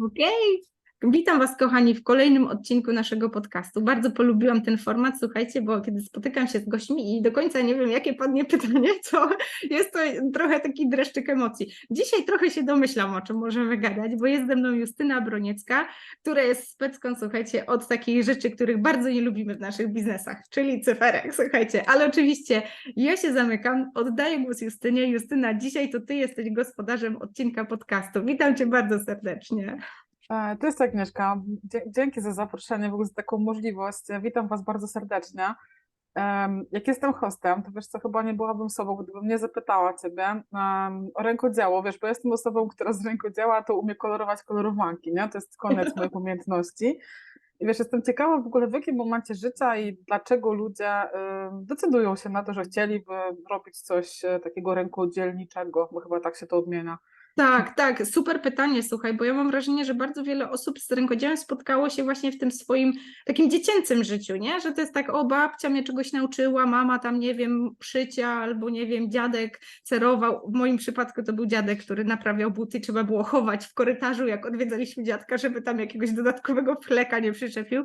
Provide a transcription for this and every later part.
Okej. Witam Was, kochani, w kolejnym odcinku naszego podcastu. Bardzo polubiłam ten format, słuchajcie, bo kiedy spotykam się z gośćmi i do końca nie wiem, jakie padnie pytanie, to jest to trochę taki dreszczyk emocji. Dzisiaj trochę się domyślam, o czym możemy gadać, bo jest ze mną Justyna Broniecka, która jest specką, słuchajcie, od takich rzeczy, których bardzo nie lubimy w naszych biznesach, czyli cyferek, słuchajcie. Ale oczywiście ja się zamykam, oddaję głos Justynie. Justyna, dzisiaj to Ty jesteś gospodarzem odcinka podcastu. Witam Cię bardzo serdecznie. E, To jest Agnieszka. Dzięki za zaproszenie, w ogóle za taką możliwość. Witam Was bardzo serdecznie. Jak jestem hostem, to wiesz co, chyba nie byłabym sobą, gdybym nie zapytała Ciebie o rękodzieło, wiesz, bo jestem osobą, która z rękodzieła to umie kolorować kolorowanki, nie? To jest koniec moich umiejętności. I wiesz, jestem ciekawa w ogóle w jakim momencie życia i dlaczego ludzie decydują się na to, że chcieliby robić coś e, takiego rękodzielniczego, bo chyba tak się to odmienia. Tak, tak, super pytanie, słuchaj, bo ja mam wrażenie, że bardzo wiele osób z rękodziełem spotkało się właśnie w tym swoim takim dziecięcym życiu, nie? Że to jest tak, o babcia mnie czegoś nauczyła, mama tam, nie wiem, szycia, albo nie wiem, dziadek cerował. W moim przypadku to był dziadek, który naprawiał buty, trzeba było chować w korytarzu, jak odwiedzaliśmy dziadka, żeby tam jakiegoś dodatkowego fleka nie przyczepił.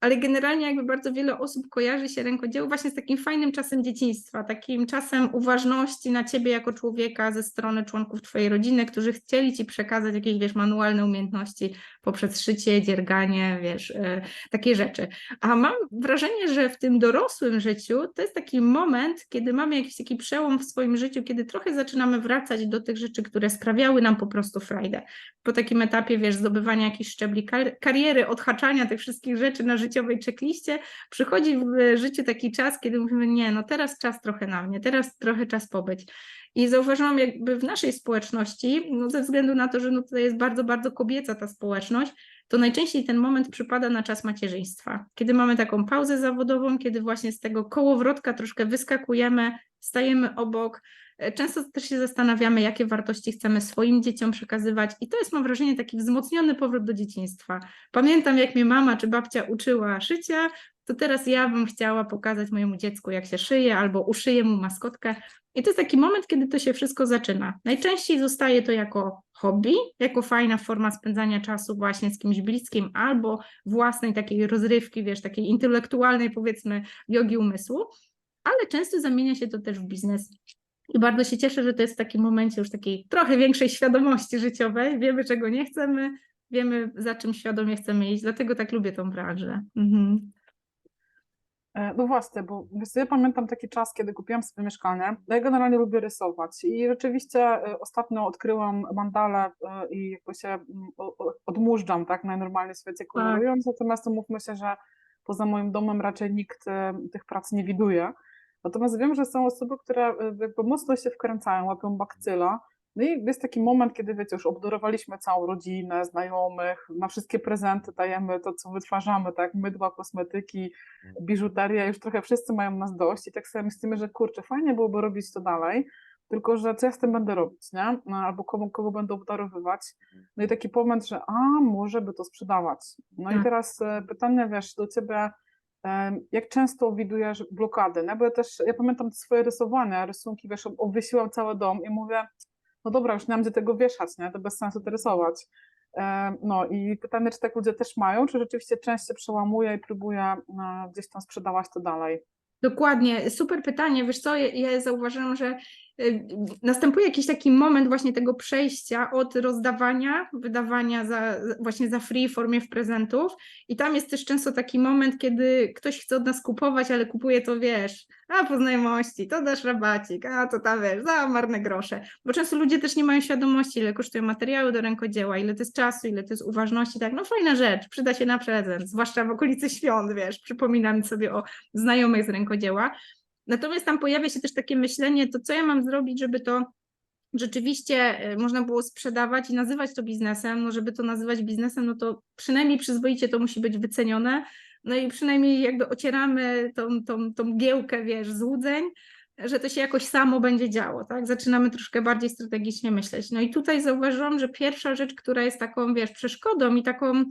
Ale generalnie jakby bardzo wiele osób kojarzy się rękodzieło właśnie z takim fajnym czasem dzieciństwa, takim czasem uważności na ciebie jako człowieka ze strony członków twojej rodziny, którzy chcieli ci przekazać jakieś, wiesz, manualne umiejętności poprzez szycie, dzierganie, wiesz, e, takie rzeczy. A mam wrażenie, że w tym dorosłym życiu to jest taki moment, kiedy mamy jakiś taki przełom w swoim życiu, kiedy trochę zaczynamy wracać do tych rzeczy, które sprawiały nam po prostu frajdę. Po takim etapie, wiesz, zdobywania jakichś szczebli kar- kariery, odhaczania tych wszystkich rzeczy na życiowej checkliście, przychodzi w życiu taki czas, kiedy mówimy, nie, no teraz czas trochę na mnie, teraz trochę czas pobyć. I zauważyłam jakby w naszej społeczności, no ze względu na to, że no tutaj jest bardzo, bardzo kobieca ta społeczność, to najczęściej ten moment przypada na czas macierzyństwa, kiedy mamy taką pauzę zawodową, kiedy właśnie z tego kołowrotka troszkę wyskakujemy, stajemy obok. E, Często też się zastanawiamy, jakie wartości chcemy swoim dzieciom przekazywać, i to jest, mam wrażenie, taki wzmocniony powrót do dzieciństwa. Pamiętam, jak mnie mama czy babcia uczyła szycia, to teraz ja bym chciała pokazać mojemu dziecku, jak się szyje, albo uszyję mu maskotkę. I to jest taki moment, kiedy to się wszystko zaczyna. Najczęściej zostaje to jako hobby, jako fajna forma spędzania czasu właśnie z kimś bliskim, albo własnej takiej rozrywki, wiesz, takiej intelektualnej, powiedzmy, jogi umysłu, ale często zamienia się to też w biznes. I bardzo się cieszę, że to jest w takim momencie już takiej trochę większej świadomości życiowej. Wiemy, czego nie chcemy, wiemy, za czym świadomie chcemy iść, dlatego tak lubię tą branżę. Mhm. E, No właśnie, bo ja pamiętam taki czas, kiedy kupiłam sobie mieszkanie. No Ja generalnie lubię rysować i rzeczywiście e, ostatnio odkryłam mandalę e, i jakby się o- o- odmurzam, tak, najnormalniej w świecie kolorując, natomiast umówmy się, że poza moim domem raczej nikt tych prac nie widuje. Natomiast wiem, że są osoby, które e, jakby mocno się wkręcają, łapią bakcyla. No i jest taki moment, kiedy wiecie, już obdarowaliśmy całą rodzinę, znajomych, na wszystkie prezenty dajemy to, co wytwarzamy, tak, mydła, kosmetyki, biżuteria, już trochę wszyscy mają nas dość i tak sobie myślimy, że kurczę, fajnie byłoby robić to dalej, tylko że co ja z tym będę robić, nie? No, Albo komu, kogo będę obdarowywać. No i taki moment, że a, może by to sprzedawać. No i Tak. teraz e, pytanie, wiesz, do ciebie, jak często widujesz blokady, no bo ja też, ja pamiętam swoje rysowania, rysunki, wiesz, ob- obwiesiłam cały dom i mówię, no dobra, już nie mam gdzie tego wieszać, nie? To bez sensu to rysować. No i pytanie, czy tak ludzie też mają, czy rzeczywiście część się przełamuje i próbuje e, gdzieś tam sprzedawać to dalej. Dokładnie, super pytanie. Wiesz co, ja, zauważyłam, że następuje jakiś taki moment właśnie tego przejścia od rozdawania, wydawania za, właśnie za free w formie w prezentów. I tam jest też często taki moment, kiedy ktoś chce od nas kupować, ale kupuje to, wiesz, a po znajomości, to dasz rabacik, a to tam, wiesz, za marne grosze, bo często ludzie też nie mają świadomości, ile kosztują materiały do rękodzieła, ile to jest czasu, ile to jest uważności, tak, no fajna rzecz, przyda się na prezent, zwłaszcza w okolicy świąt, wiesz, przypominam sobie o znajomych z rękodzieła. Natomiast tam pojawia się też takie myślenie, to co ja mam zrobić, żeby to rzeczywiście e, można było sprzedawać i nazywać to biznesem, no żeby to nazywać biznesem, no to przynajmniej przyzwoicie to musi być wycenione, no i przynajmniej jakby ocieramy tą, tą, tą giełkę, wiesz, złudzeń, że to się jakoś samo będzie działo, tak? Zaczynamy troszkę bardziej strategicznie myśleć. No i tutaj zauważyłam, że pierwsza rzecz, która jest taką, wiesz, przeszkodą i taką,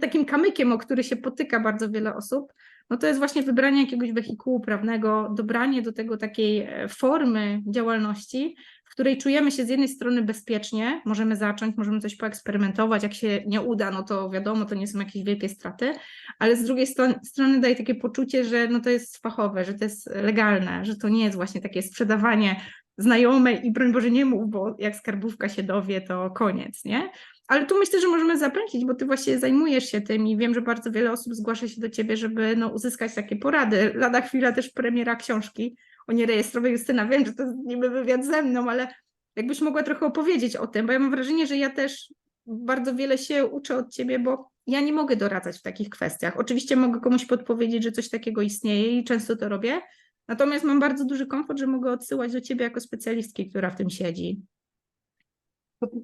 takim kamykiem, o który się potyka bardzo wiele osób, no to jest właśnie wybranie jakiegoś wehikułu prawnego, dobranie do tego takiej e, formy działalności, w której czujemy się z jednej strony bezpiecznie, możemy zacząć, możemy coś poeksperymentować, jak się nie uda, no to wiadomo, to nie są jakieś wielkie straty, ale z drugiej strony daje takie poczucie, że no to jest fachowe, że to jest legalne, że to nie jest właśnie takie sprzedawanie znajomej i broń Boże nie mów, bo jak skarbówka się dowie, to koniec, nie? Ale tu myślę, że możemy zapętlić, bo ty właśnie zajmujesz się tym i wiem, że bardzo wiele osób zgłasza się do ciebie, żeby no, uzyskać takie porady. Lada chwila też premiera książki o nierejestrowej Justyna. Wiem, że to jest niby wywiad ze mną, ale jakbyś mogła trochę opowiedzieć o tym, bo ja mam wrażenie, że ja też bardzo wiele się uczę od ciebie, bo ja nie mogę doradzać w takich kwestiach. Oczywiście mogę komuś podpowiedzieć, że coś takiego istnieje i często to robię, natomiast mam bardzo duży komfort, że mogę odsyłać do ciebie jako specjalistki, która w tym siedzi.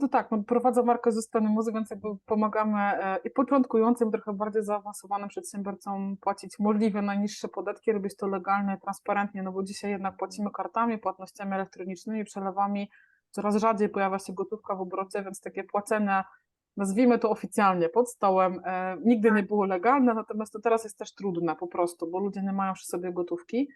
To, tak, no, prowadzę markę ze strony muzy, więc jakby pomagamy e, i początkującym, trochę bardziej zaawansowanym przedsiębiorcom płacić możliwie najniższe podatki, robić to legalnie, transparentnie, no bo dzisiaj jednak płacimy kartami, płatnościami elektronicznymi, przelewami, coraz rzadziej pojawia się gotówka w obrocie, więc takie płacenie, nazwijmy to oficjalnie, pod stołem, e, nigdy nie było legalne, natomiast to teraz jest też trudne po prostu, bo ludzie nie mają przy sobie gotówki.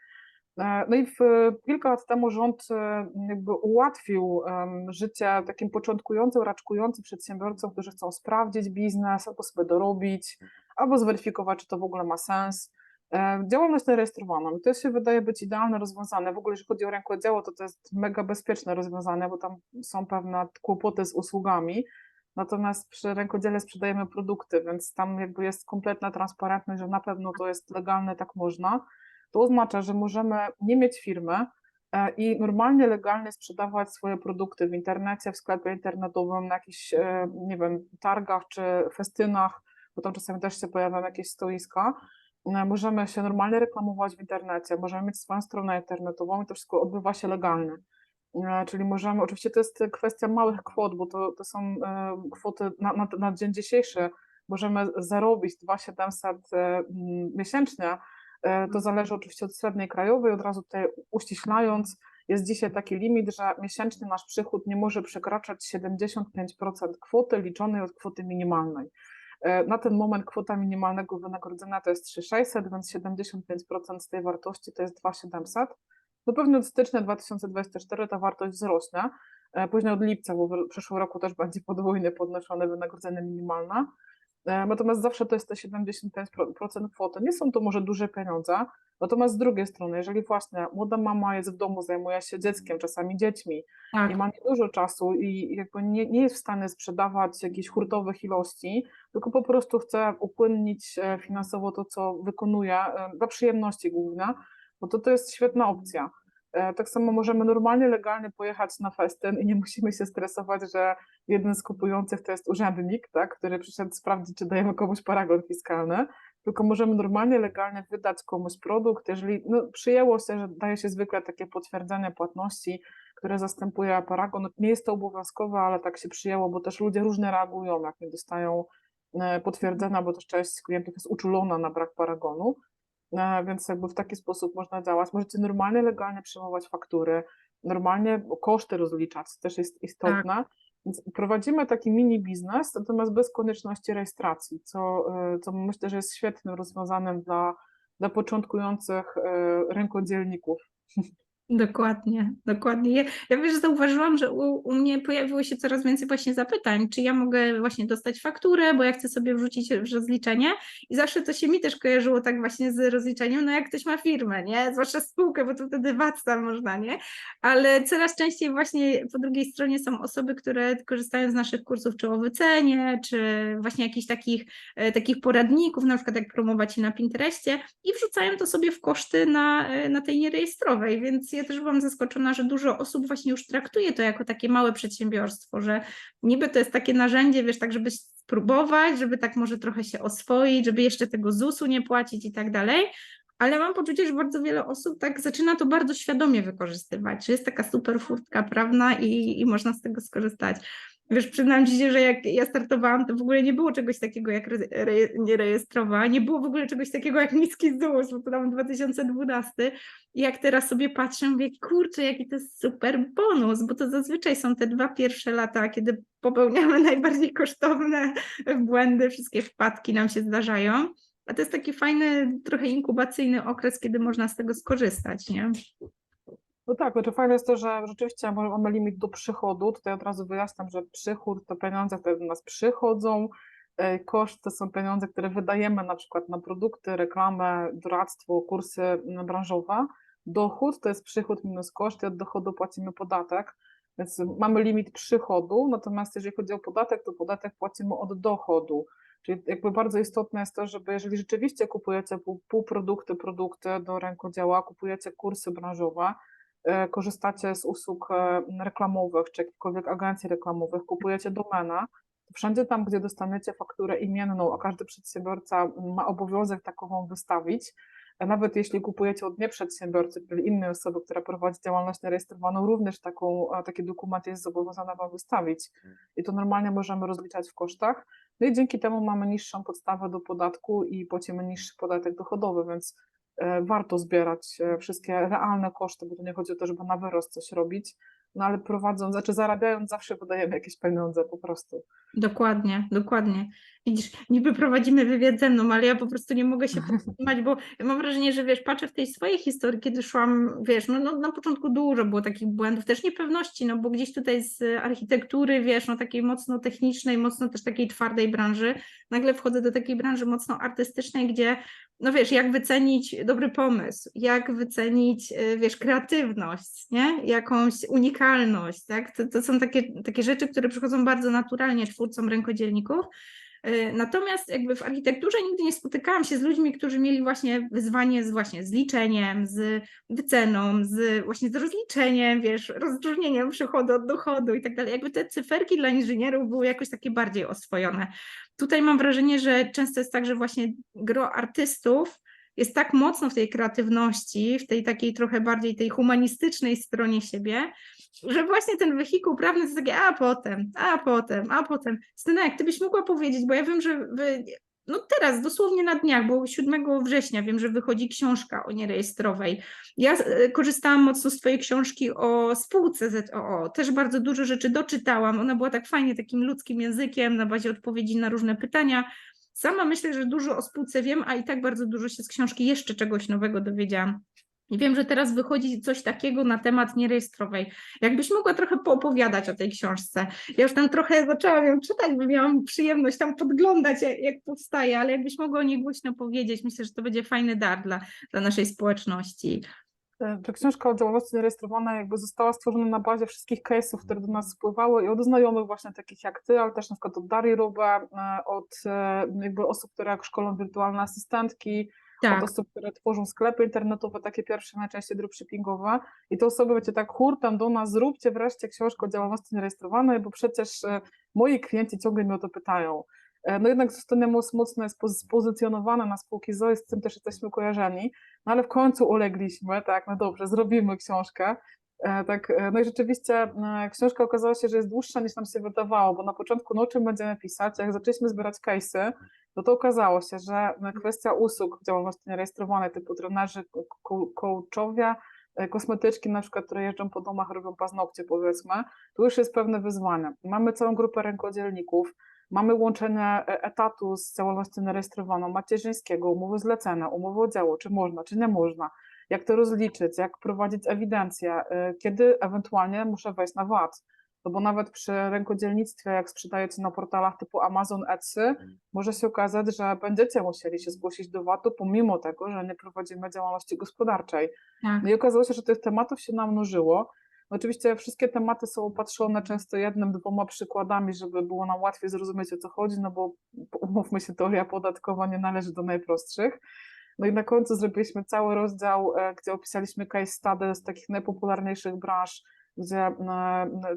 E, No i w, kilka lat temu rząd e, jakby ułatwił życie takim początkującym, raczkującym przedsiębiorcom, którzy chcą sprawdzić biznes, albo sobie dorobić, albo zweryfikować, czy to w ogóle ma sens. E, Działalność zarejestrowaną. To się wydaje być idealne rozwiązanie. W ogóle, jeżeli chodzi o rękodzieło, to to jest mega bezpieczne rozwiązanie, bo tam są pewne kłopoty z usługami. Natomiast przy rękodziele sprzedajemy produkty, więc tam jakby jest kompletna transparentność, że na pewno to jest legalne, tak można. To oznacza, że możemy nie mieć firmy e, i normalnie, legalnie sprzedawać swoje produkty w internecie, w sklepie internetowym, na jakichś, e, nie wiem, targach czy festynach, bo tam czasami też się pojawiają jakieś stoiska. E, Możemy się normalnie reklamować w internecie, możemy mieć swoją stronę internetową i to wszystko odbywa się legalnie. Czyli możemy, oczywiście to jest kwestia małych kwot, bo to, to są kwoty na, na, na dzień dzisiejszy. Możemy zarobić 2700 e, mm, miesięcznie, To zależy oczywiście od średniej krajowej. Od razu tutaj uściślając, jest dzisiaj taki limit, że miesięczny nasz przychód nie może przekraczać 75% kwoty liczonej od kwoty minimalnej. E, Na ten moment kwota minimalnego wynagrodzenia to jest 3600, więc 75% z tej wartości to jest 2700. No pewnie od stycznia 2024 ta wartość wzrośnie, e, później od lipca, bo w przyszłym roku też będzie podwójnie podnoszone wynagrodzenie minimalne. E, Natomiast zawsze to jest te 75% kwoty. Nie są to może duże pieniądze, natomiast z drugiej strony, jeżeli właśnie młoda mama jest w domu, zajmuje się dzieckiem, czasami dziećmi Tak, i ma niedużo czasu i jakby nie, nie jest w stanie sprzedawać jakichś hurtowych ilości, tylko po prostu chce upłynnić e, finansowo to, co wykonuje, e, dla przyjemności głównie, bo to, to jest świetna opcja. E, Tak samo możemy normalnie, legalnie pojechać na festyn i nie musimy się stresować, że jeden z kupujących to jest urzędnik, tak, który przyszedł sprawdzić, czy dajemy komuś paragon fiskalny, tylko możemy normalnie, legalnie wydać komuś produkt, jeżeli no, przyjęło się, że daje się zwykle takie potwierdzenie płatności, które zastępuje paragon. Nie jest to obowiązkowe, ale tak się przyjęło, bo też ludzie różnie reagują, jak nie dostają e, potwierdzenia, bo też część klientów jest uczulona na brak paragonu. E, Więc jakby w taki sposób można działać. Możecie normalnie, legalnie przyjmować faktury, normalnie koszty rozliczać, to też jest istotne. Więc prowadzimy taki mini biznes, natomiast bez konieczności rejestracji, co, e, co myślę, że jest świetnym rozwiązaniem dla, dla początkujących e, rękodzielników. Dokładnie, dokładnie. Ja, ja wiesz, zauważyłam, że u, u mnie pojawiło się coraz więcej właśnie zapytań, czy ja mogę właśnie dostać fakturę, bo ja chcę sobie wrzucić rozliczenie i zawsze to się mi też kojarzyło tak właśnie z rozliczeniem, no jak ktoś ma firmę, nie, zwłaszcza spółkę, bo to wtedy VAT tam można, nie, ale coraz częściej właśnie po drugiej stronie są osoby, które korzystają z naszych kursów, czy o wycenie, czy właśnie jakichś takich, e, takich poradników, na przykład jak promować się na Pinterestie i wrzucają to sobie w koszty na, e, na tej nierejestrowej, więc ja też byłam zaskoczona, że dużo osób właśnie już traktuje to jako takie małe przedsiębiorstwo, że niby to jest takie narzędzie, wiesz, tak żeby spróbować, żeby tak może trochę się oswoić, żeby jeszcze tego ZUS-u nie płacić i tak dalej, ale mam poczucie, że bardzo wiele osób tak zaczyna to bardzo świadomie wykorzystywać, że jest taka super furtka prawna i, i można z tego skorzystać. Wiesz, przyznam ci się, że jak ja startowałam, to w ogóle nie było czegoś takiego jak re, re, nierejestrowa, nie było w ogóle czegoś takiego jak niski ZUS, bo to tam 2012. I jak teraz sobie patrzę, mówię, kurczę, jaki to jest super bonus, bo to zazwyczaj są te dwa pierwsze lata, kiedy popełniamy najbardziej kosztowne błędy, wszystkie wpadki nam się zdarzają. A to jest taki fajny, trochę inkubacyjny okres, kiedy można z tego skorzystać, nie? No tak, znaczy fajne jest to, że rzeczywiście mamy limit do przychodu. Tutaj od razu wyjaśniam, że przychód to pieniądze, które do nas przychodzą. e, Koszt to są pieniądze, które wydajemy na przykład na produkty, reklamę, doradztwo, kursy m, branżowe. Dochód to jest przychód minus koszt i od dochodu płacimy podatek. Więc mamy limit przychodu, natomiast jeżeli chodzi o podatek, to podatek płacimy od dochodu. Czyli jakby bardzo istotne jest to, żeby jeżeli rzeczywiście kupujecie pół- półprodukty, produkty do rękodzieła, kupujecie kursy branżowe, korzystacie z usług e, reklamowych czy jakichkolwiek agencji reklamowych, kupujecie domenę, wszędzie tam, gdzie dostaniecie fakturę imienną, a każdy przedsiębiorca ma obowiązek takową wystawić, a nawet jeśli kupujecie od nieprzedsiębiorcy, czyli innej osoby, która prowadzi działalność nierejestrowaną, również taką, e, taki dokument jest zobowiązana Wam wystawić. I to normalnie możemy rozliczać w kosztach. No i dzięki temu mamy niższą podstawę do podatku i płacimy niższy podatek dochodowy, więc e, warto zbierać e, wszystkie realne koszty, bo tu nie chodzi o to, żeby na wyrost coś robić, no ale prowadząc, znaczy zarabiając zawsze wydajemy jakieś pieniądze po prostu. Dokładnie, dokładnie. Widzisz, niby prowadzimy wywiad ze mną, ale ja po prostu nie mogę się powstrzymać, bo mam wrażenie, że wiesz, patrzę w tej swojej historii, kiedy szłam, wiesz, no, no na początku dużo było takich błędów, też niepewności, no bo gdzieś tutaj z architektury, wiesz, no takiej mocno technicznej, mocno też takiej twardej branży, nagle wchodzę do takiej branży mocno artystycznej, gdzie, no wiesz, jak wycenić dobry pomysł, jak wycenić, y, wiesz, kreatywność, nie? Jakąś unikalność, tak? To, to są takie, takie rzeczy, które przychodzą bardzo naturalnie twórcom rękodzielników, Natomiast jakby w architekturze nigdy nie spotykałam się z ludźmi, którzy mieli właśnie wyzwanie z właśnie z liczeniem, z wyceną, z właśnie z rozliczeniem, wiesz, rozróżnieniem przychodu od dochodu i tak dalej. Jakby te cyferki dla inżynierów były jakoś takie bardziej oswojone. Tutaj mam wrażenie, że często jest tak, że właśnie gro artystów jest tak mocno w tej kreatywności, w tej takiej trochę bardziej tej humanistycznej stronie siebie, że właśnie ten wehikuł prawny to jest takie, a potem, a potem, a potem. Styna, jak ty byś mogła powiedzieć, bo ja wiem, że wy, no teraz, dosłownie na dniach, bo 7 września wiem, że wychodzi książka o nierejestrowej. Ja e, korzystałam mocno z twojej książki o spółce ZOO, też bardzo dużo rzeczy doczytałam, ona była tak fajnie, takim ludzkim językiem, na bazie odpowiedzi na różne pytania. Sama myślę, że dużo o spółce wiem, a i tak bardzo dużo się z książki jeszcze czegoś nowego dowiedziałam. I wiem, że teraz wychodzi coś takiego na temat nierejestrowej. Jakbyś mogła trochę poopowiadać o tej książce. Ja już tam trochę zaczęłam ją czytać, bo miałam przyjemność tam podglądać, jak, powstaje, ale jakbyś mogła o niej głośno powiedzieć, myślę, że to będzie fajny dar dla, dla naszej społeczności. E, Ta książka o działalności nierejestrowanej jakby została stworzona na bazie wszystkich case'ów, które do nas spływały i od znajomych właśnie takich jak ty, ale też na przykład od Darii Rubę, e, od e, jakby osób, które jak szkolą wirtualne asystentki, Tak, od osób, które tworzą sklepy internetowe, takie pierwsze najczęściej dropshippingowe i te osoby wiecie tak hurtem do nas, zróbcie wreszcie książkę o działalności nierejestrowanej, bo przecież e, moi klienci ciągle mnie o to pytają. E, No jednak Sustainemos mocno jest poz- spozycjonowane na spółki ZOE, z tym też jesteśmy kojarzeni, no ale w końcu ulegliśmy, tak, no dobrze, zrobimy książkę. E, Tak, no i rzeczywiście książka okazała się, że jest dłuższa niż nam się wydawało, bo na początku no o czym będziemy pisać, jak zaczęliśmy zbierać case'y, no to okazało się, że e, kwestia usług w działalności nierejestrowanej typu trenerzy, coachowie, kosmetyczki na przykład, które jeżdżą po domach, robią paznokcie powiedzmy, to już jest pewne wyzwanie. Mamy całą grupę rękodzielników, mamy łączenie e, etatu z działalnością nierejestrowaną, macierzyńskiego, umowy zlecenia, umowy o dzieło, czy można, czy nie można, jak to rozliczyć, jak prowadzić ewidencję, e, kiedy ewentualnie muszę wejść na VAT. No bo nawet przy rękodzielnictwie, jak sprzedajecie na portalach typu Amazon, Etsy, może się okazać, że będziecie musieli się zgłosić do VAT-u, pomimo tego, że nie prowadzimy działalności gospodarczej. tak. No i okazało się, że tych tematów się namnożyło. Oczywiście wszystkie tematy są opatrzone często jednym, dwoma przykładami, żeby było nam łatwiej zrozumieć o co chodzi, no bo umówmy się, teoria podatkowa nie należy do najprostszych. No i na końcu zrobiliśmy cały rozdział, e, gdzie opisaliśmy case study z takich najpopularniejszych branż, gdzie e, e,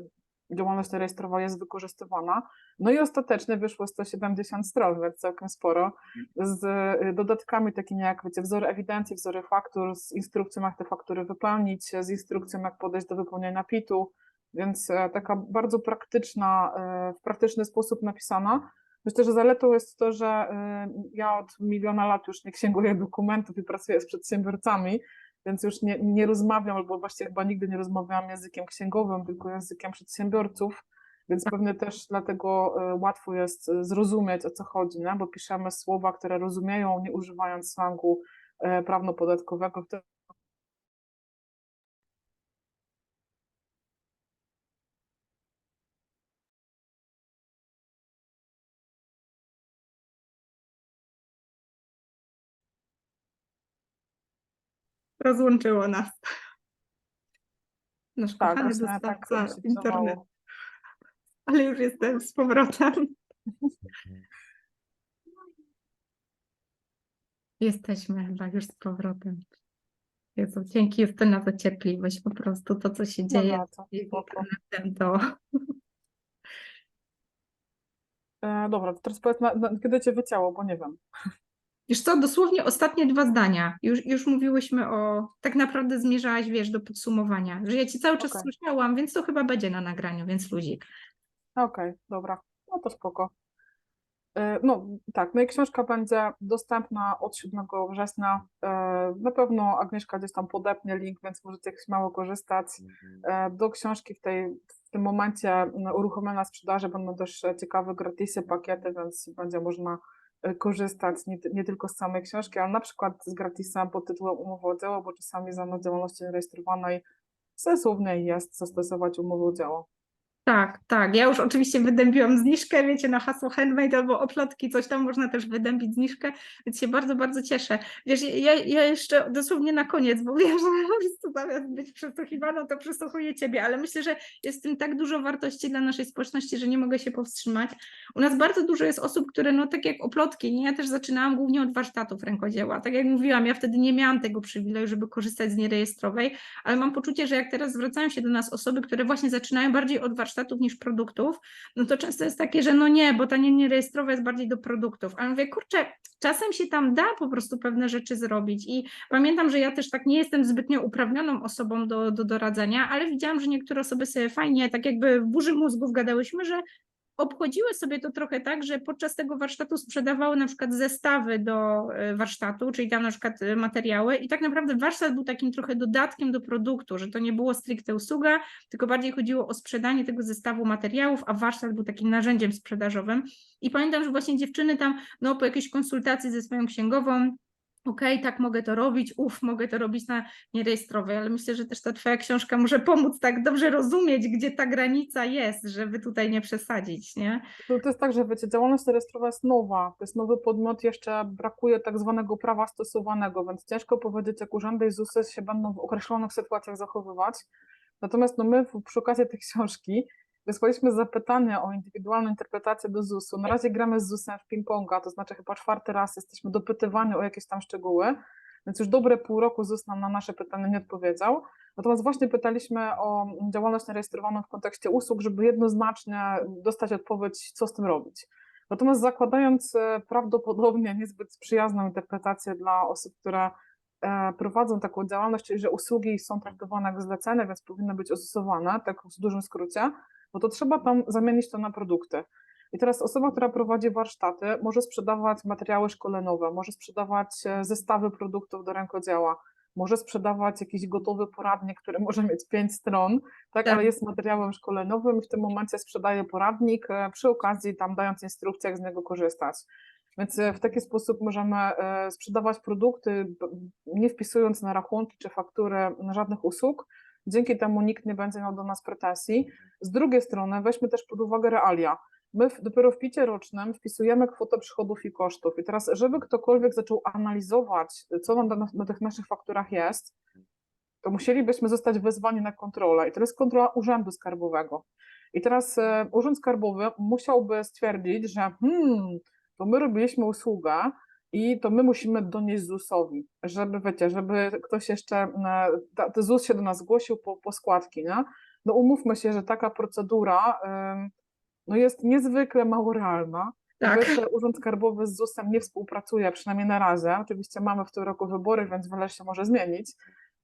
działalność rejestrowa jest wykorzystywana. No i ostatecznie wyszło 170 stron, więc całkiem sporo, z y, dodatkami takimi jak wiecie, wzory ewidencji, wzory faktur, z instrukcją jak te faktury wypełnić, z instrukcją jak podejść do wypełnienia PIT-u, więc e, taka bardzo praktyczna, e, w praktyczny sposób napisana. Myślę, że zaletą jest to, że y, ja od miliona lat już nie księguję dokumentów i pracuję z przedsiębiorcami, więc już nie, nie rozmawiam, albo właściwie chyba nigdy nie rozmawiałam językiem księgowym, tylko językiem przedsiębiorców, więc pewnie też dlatego e, łatwo jest e, zrozumieć, o co chodzi, nie? bo piszemy słowa, które rozumieją, nie używając slangu e, prawno-podatkowego, rozłączyło nas. Nasz Tak, kochany tak dostawca internetu. wydawało. Ale już jestem z powrotem. Jesteśmy chyba już z powrotem. Jezu, dzięki Justyna za cierpliwość. Po prostu to, co się dzieje Dobra, to z internetem, to E, dobra, to teraz powiedz, na, na, kiedy cię wycięło, bo nie wiem. Wiesz co, dosłownie ostatnie dwa zdania. Już, już mówiłyśmy o, tak naprawdę zmierzałaś, wiesz, do podsumowania, że ja cię cały czas Okej. słyszałam, więc to chyba będzie na nagraniu, więc ludzik. Okej, dobra, no to spoko. E, No tak, no i książka będzie dostępna od 7 września. E, Na pewno Agnieszka gdzieś tam podepnie link, więc możecie śmiało korzystać. E, Do książki w, tej, w tym momencie uruchomiona sprzedaży będą też ciekawe gratisy, pakiety, więc będzie można korzystać nie, nie tylko z samej książki, ale na przykład z gratisem pod tytułem umowa o dzieło, bo czasami zamiast działalności nierejestrowanej sensowniej jest zastosować umowę o dzieło. Tak, tak. Ja już oczywiście wydębiłam zniżkę, wiecie, na hasło handmade albo oplotki, coś tam można też wydębić zniżkę, więc się bardzo, bardzo cieszę. Wiesz, ja, ja jeszcze dosłownie na koniec, bo wiem, że po prostu zamiast być przesłuchiwaną, to przesłuchuję Ciebie, ale myślę, że jest w tym tak dużo wartości dla naszej społeczności, że nie mogę się powstrzymać. U nas bardzo dużo jest osób, które, no tak jak oplotki, nie? Ja też zaczynałam głównie od warsztatów rękodzieła. Tak jak mówiłam, ja wtedy nie miałam tego przywileju, żeby korzystać z nierejestrowej, ale mam poczucie, że jak teraz zwracają się do nas osoby, które właśnie zaczynają bardziej od warsztatów niż produktów, no to często jest takie, że no nie, bo ta nie- nierejestrowa jest bardziej do produktów. A ja mówię, kurczę, czasem się tam da po prostu pewne rzeczy zrobić i pamiętam, że ja też tak nie jestem zbytnio uprawnioną osobą do, do doradzania, ale widziałam, że niektóre osoby sobie fajnie, tak jakby w burzy mózgów gadałyśmy, że obchodziły sobie to trochę tak, że podczas tego warsztatu sprzedawały na przykład zestawy do e, warsztatu, czyli tam na przykład e, materiały i tak naprawdę warsztat był takim trochę dodatkiem do produktu, że to nie było stricte usługa, tylko bardziej chodziło o sprzedanie tego zestawu materiałów, a warsztat był takim narzędziem sprzedażowym. I pamiętam, że właśnie dziewczyny tam, no po jakiejś konsultacji ze swoją księgową, okej, tak mogę to robić, uf, mogę to robić na nierejestrowej, ale myślę, że też ta twoja książka może pomóc tak dobrze rozumieć, gdzie ta granica jest, żeby tutaj nie przesadzić, nie? To, jest tak, że wiecie, działalność rejestrowa jest nowa, to jest nowy podmiot, jeszcze brakuje tak zwanego prawa stosowanego, więc ciężko powiedzieć, jak urzędy i ZUSy się będą w określonych sytuacjach zachowywać. Natomiast no my przy okazji tej książki wysłaliśmy zapytanie o indywidualną interpretację do ZUS-u. Na razie gramy z ZUS-em w ping-ponga, to znaczy chyba czwarty raz jesteśmy dopytywani o jakieś tam szczegóły, więc już dobre pół roku ZUS nam na nasze pytania nie odpowiedział. Natomiast właśnie pytaliśmy o działalność nierejestrowaną w kontekście usług, żeby jednoznacznie dostać odpowiedź, co z tym robić. Natomiast zakładając e, prawdopodobnie niezbyt przyjazną interpretację dla osób, które e, prowadzą taką działalność, czyli że usługi są traktowane jak zlecenie, więc powinny być ozusowane, tak w dużym skrócie, no to trzeba tam zamienić to na produkty. I teraz osoba, która prowadzi warsztaty, może sprzedawać materiały szkoleniowe, może sprzedawać e, zestawy produktów do rękodzieła, może sprzedawać jakiś gotowy poradnik, który może mieć pięć stron, tak, Tak. ale jest materiałem szkoleniowym i w tym momencie sprzedaje poradnik, e, przy okazji tam dając instrukcję, jak z niego korzystać. Więc e, w taki sposób możemy sprzedawać produkty, nie wpisując na rachunki czy faktury żadnych usług. Dzięki temu nikt nie będzie miał do nas pretensji. Z drugiej strony weźmy też pod uwagę realia. My dopiero w picie rocznym wpisujemy kwotę przychodów i kosztów. I teraz, żeby ktokolwiek zaczął analizować, co nam na, na tych naszych fakturach jest, to musielibyśmy zostać wezwani na kontrolę. I to jest kontrola Urzędu Skarbowego. I teraz e, Urząd Skarbowy musiałby stwierdzić, że hmm, to my robiliśmy usługę i to my musimy donieść ZUS-owi, żeby, wiecie, żeby ktoś jeszcze, ta, ZUS się do nas zgłosił po, po składki, nie? No umówmy się, że taka procedura no jest niezwykle mało realna. Tak. Jeszcze Urząd Skarbowy z ZUS-em nie współpracuje, przynajmniej na razie. Oczywiście mamy w tym roku wybory, więc wiele się może zmienić,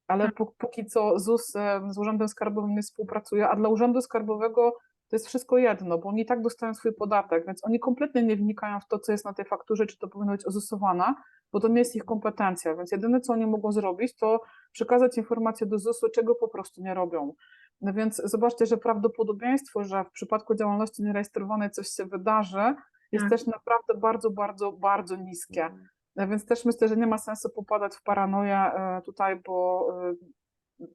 ale Tak. pó- póki co ZUS z Urzędem Skarbowym nie współpracuje, a dla Urzędu Skarbowego to jest wszystko jedno, bo oni i tak dostają swój podatek, więc oni kompletnie nie wnikają w to, co jest na tej fakturze, czy to powinno być ozusowane, bo to nie jest ich kompetencja, więc jedyne, co oni mogą zrobić, to przekazać informację do ZUS-u, czego po prostu nie robią. No więc zobaczcie, że prawdopodobieństwo, że w przypadku działalności nierejestrowanej coś się wydarzy, jest Tak. też naprawdę bardzo, bardzo, bardzo niskie. No Więc też myślę, że nie ma sensu popadać w paranoję e, tutaj, bo e,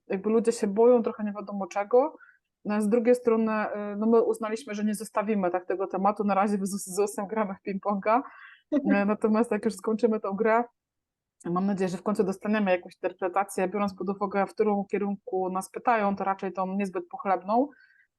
jakby ludzie się boją trochę nie wiadomo czego. No, z drugiej strony, e, no my uznaliśmy, że nie zostawimy tak tego tematu. Na razie z ZUS- z ZUS-em gramy w ping-ponga. E, Natomiast jak już skończymy tą grę, Mam nadzieję, że w końcu dostaniemy jakąś interpretację, biorąc pod uwagę, w którym kierunku nas pytają, to raczej tą niezbyt pochlebną.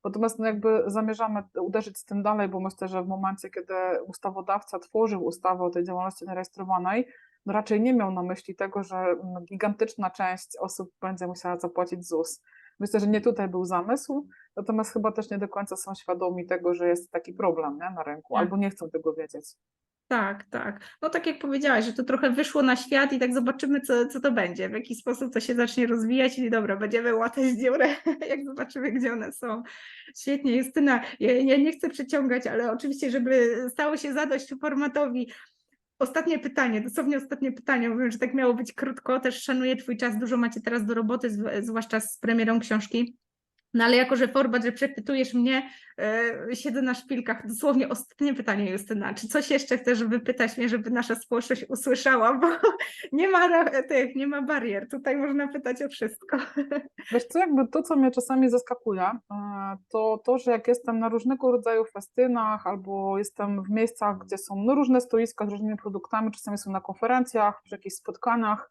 Natomiast no jakby zamierzamy uderzyć z tym dalej, bo myślę, że w momencie, kiedy ustawodawca tworzył ustawę o tej działalności nierejestrowanej, no raczej nie miał na myśli tego, że mm, gigantyczna część osób będzie musiała zapłacić ZUS. Myślę, że nie tutaj był zamysł, natomiast chyba też nie do końca są świadomi tego, że jest taki problem nie, na rynku, Tak. albo nie chcą tego wiedzieć. Tak, tak. No tak jak powiedziałaś, że to trochę wyszło na świat i tak zobaczymy, co, co to będzie, w jaki sposób to się zacznie rozwijać i dobra, będziemy łatać dziurę, jak zobaczymy, gdzie one są. Świetnie, Justyna, ja, ja nie chcę przeciągać, ale oczywiście, żeby stało się zadość formatowi, Ostatnie pytanie, dosłownie ostatnie pytanie. Mówię, że tak miało być krótko. Też szanuję Twój czas, dużo macie teraz do roboty, zw- zwłaszcza z premierą książki. No ale jako, że format, że przepytujesz mnie, e, siedzę na szpilkach. Dosłownie ostatnie pytanie, Justyna. Czy coś jeszcze chcesz wypytać mnie, żeby nasza społeczność usłyszała? Bo nie ma tych, nie ma barier. Tutaj można pytać o wszystko. Wiesz co, jakby to, co mnie czasami zaskakuje, e, to to, że jak jestem na różnego rodzaju festynach albo jestem w miejscach, gdzie są no, różne stoiska z różnymi produktami, czasami są na konferencjach, przy jakichś spotkaniach,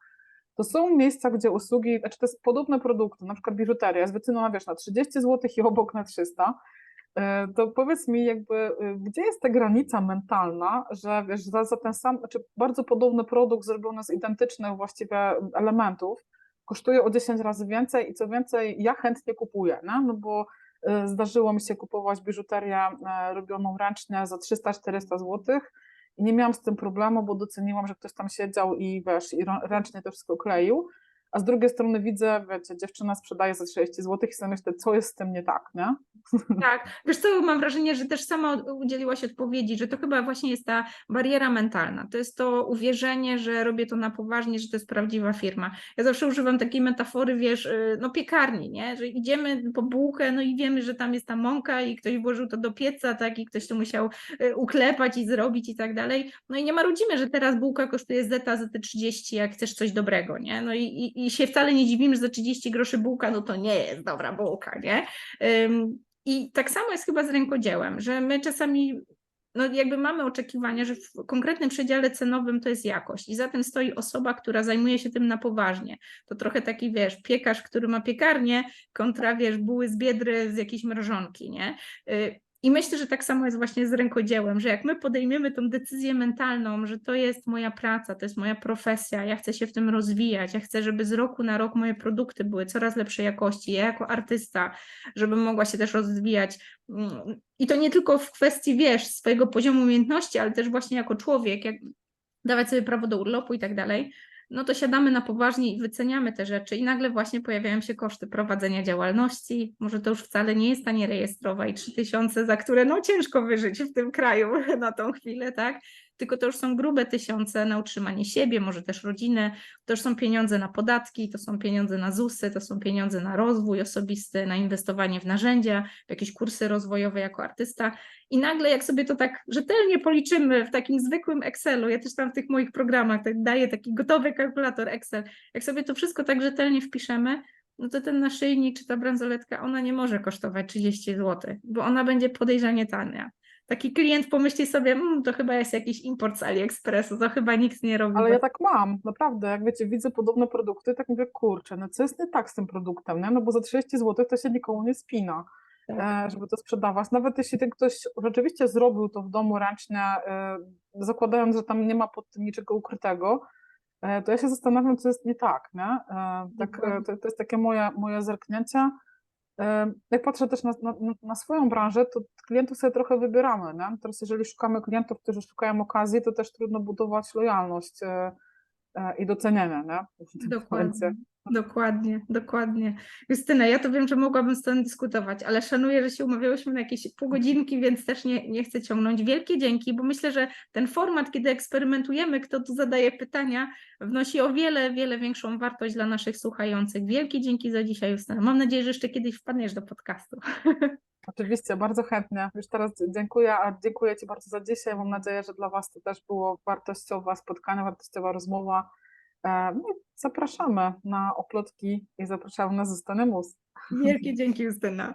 to są miejsca, gdzie usługi, znaczy to jest podobne produkty, na przykład biżuteria jest wyceniona, wiesz, na 30 zł i obok na 300, e, to powiedz mi jakby, e, gdzie jest ta granica mentalna, że wiesz, za, za ten sam, znaczy bardzo podobny produkt zrobiony z identycznych właściwie elementów, kosztuje o 10 razy więcej i co więcej, ja chętnie kupuję, no bo e, zdarzyło mi się kupować biżuterię e, robioną ręcznie za 300-400 zł i nie miałam z tym problemu, bo doceniłam, że ktoś tam siedział i wiesz, i ręcznie to wszystko kleił, a z drugiej strony widzę, wiecie, dziewczyna sprzedaje za 30 zł i sobie myślę, co jest z tym nie tak, nie? Tak, wiesz co, mam wrażenie, że też sama udzieliłaś odpowiedzi, że to chyba właśnie jest ta bariera mentalna. To jest to uwierzenie, że robię to na poważnie, że to jest prawdziwa firma. Ja zawsze używam takiej metafory, wiesz, y, no piekarni, nie? Że idziemy po bułkę, no i wiemy, że tam jest ta mąka i ktoś włożył to do pieca, tak, i ktoś to musiał y, uklepać i zrobić i tak dalej. No i nie marudzimy, że teraz bułka kosztuje zeta, zety 30, jak chcesz coś dobrego, nie? No i, i, i się wcale nie dziwimy, że za 30 groszy bułka, no to nie jest dobra bułka, nie? I tak samo jest chyba z rękodziełem, że my czasami no jakby mamy oczekiwania, że w konkretnym przedziale cenowym to jest jakość i za tym stoi osoba, która zajmuje się tym na poważnie. To trochę taki, wiesz, piekarz, który ma piekarnię kontra, wiesz, buły z biedry z jakiejś mrożonki, nie? I myślę, że tak samo jest właśnie z rękodziełem, że jak my podejmiemy tą decyzję mentalną, że to jest moja praca, to jest moja profesja, ja chcę się w tym rozwijać, ja chcę, żeby z roku na rok moje produkty były coraz lepszej jakości, ja jako artysta, żebym mogła się też rozwijać. Mm, I to nie tylko w kwestii, wiesz, swojego poziomu umiejętności, ale też właśnie jako człowiek, jak dawać sobie prawo do urlopu i tak dalej, no to siadamy na poważnie i wyceniamy te rzeczy i nagle właśnie pojawiają się koszty prowadzenia działalności. Może to już wcale nie jest tanie rejestrowa i 3000, za które no ciężko wyżyć w tym kraju na tą chwilę, tak? Tylko to już są grube tysiące na utrzymanie siebie, może też rodziny, to już są pieniądze na podatki, to są pieniądze na ZUSy, to są pieniądze na rozwój osobisty, na inwestowanie w narzędzia, w jakieś kursy rozwojowe jako artysta. I nagle, jak sobie to tak rzetelnie policzymy w takim zwykłym Excelu, ja też tam w tych moich programach tak daję taki gotowy kalkulator Excel, jak sobie to wszystko tak rzetelnie wpiszemy, no to ten naszyjnik czy ta bransoletka, ona nie może kosztować 30 zł, bo ona będzie podejrzanie tania. Taki klient pomyśli sobie, mmm, to chyba jest jakiś import z AliExpressu, to chyba nikt nie robi. Ale ja tak mam, naprawdę, jak wiecie, widzę podobne produkty, tak mówię, kurczę, no co jest nie tak z tym produktem, nie? No bo za 30 zł to się nikomu nie spina. Tak. e, żeby to sprzedawać. Nawet jeśli ten ktoś rzeczywiście zrobił to w domu ręcznie, e, zakładając, że tam nie ma pod tym niczego ukrytego, e, to ja się zastanawiam, co jest nie tak. Nie? Tak, to, to jest takie moje, moje zerknięcie. Jak patrzę też na, na, na swoją branżę, to klientów sobie trochę wybieramy. Nie? Teraz jeżeli szukamy klientów, którzy szukają okazji, to też trudno budować lojalność e, e, i docenienie. Nie? W tym momencie. Dokładnie, dokładnie. Justyna, ja to wiem, że mogłabym z Tobą dyskutować, ale szanuję, że się umawiałyśmy na jakieś pół godzinki, więc też nie, nie chcę ciągnąć. Wielkie dzięki, bo myślę, że ten format, kiedy eksperymentujemy, kto tu zadaje pytania, wnosi o wiele, wiele większą wartość dla naszych słuchających. Wielkie dzięki za dzisiaj, Justyna. Mam nadzieję, że jeszcze kiedyś wpadniesz do podcastu. Oczywiście, bardzo chętnie. Już teraz dziękuję, a dziękuję Ci bardzo za dzisiaj. Mam nadzieję, że dla Was to też było wartościowe spotkanie, wartościowa rozmowa. E, No zapraszamy na oplotki i zapraszamy na Zostanę Mus. Wielkie dzięki, Justyna.